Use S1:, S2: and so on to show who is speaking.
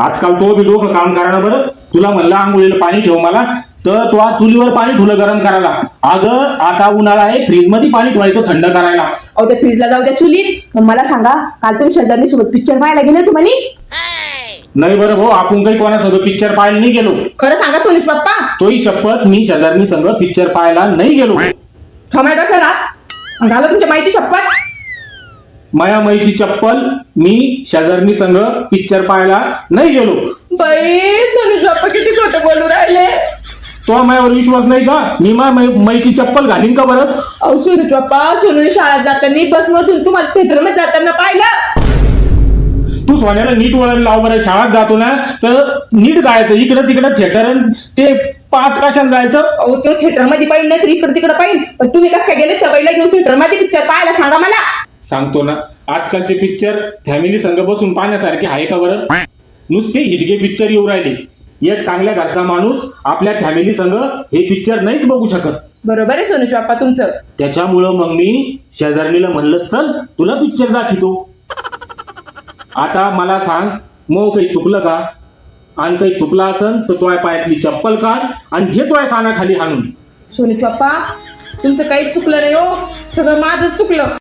S1: आजकाल तो बी डोकं काम करा ना बरं. तुला म्हणलं आंघोळीला पाणी ठेव मला. तर तो आज चुलीवर पाणी ठेवलं गरम करायला. अगं आता उन्हाळा आहे फ्रीजमध्ये पाणी ठेवायचं थंड करायला.
S2: अहो त्या फ्रीजला जाऊ द्या चुलीत. मग मला सांगा काल तुम्ही शेजारी सोबत पिक्चर पाहायला गेले होते म्हणे?
S1: नाही बरं भाऊ आपण काही कोणासोबत पिक्चर पाहायला नाही गेलो.
S2: खरं सांगा सोनीश पप्पा
S1: तोही शपथ मी शेजारनी संघ पिक्चर पाहायला नाही गेलो.
S2: टोमॅटो खरा झालं तुमच्या माहिती शपथ.
S1: माया माईची चप्पल मी शेजारनी संघ पिक्चर पाहायला नाही गेलो.
S2: बाई सोनीश पप्पा किती खोटं बोलू राहिले?
S1: तो माझ्यावर विश्वास नाही का? मी मा माईची चप्पल घालीन का बरं?
S2: अहो सोनीश पप्पा सोनूने शाळेत जाताना बसमधून तुम्हाला थिएटरमध्ये जाताना पाहिलं?
S1: तू सोन्याला नीट वळण लाव बरं शाळेत जातो ना तर नीट जायचं इकडं तिकडं थिएटर ते पाच कशाला जायचं.
S2: अहो तो थिएटरमध्ये पाहिजे नाही तर इकडे तिकडे पाहिजे पण तुम्ही कसं काय गेले? त्या बाईला घेऊन थिएटरमध्ये पिक्चर पाहायला सांगा मला.
S1: सांगतो ना. आजकालचे पिक्चर फॅमिली संघ बसून पाहण्यासारखे आहे का बरं? नुसते हिटके पिक्चर येऊ राहिले. एक चांगल्या घरचा माणूस आपल्या फॅमिली संघ हे पिक्चर नाहीच बघू शकत.
S2: बरोबर आहे सोनूच बाप्पा तुमचं.
S1: त्याच्यामुळं मग मी शेजारणीला म्हणलं चल तुला पिक्चर दाखवतो आता मला सांग मग काही चुकलं का? आणि काही चुकलं असन तर तो पायातली चप्पल काढ आणि घे तो कानाखाली हाणून.
S2: सोनूच बाप्पा तुमचं काहीच चुकलं नाही हो. सगळं माझं चुकलं.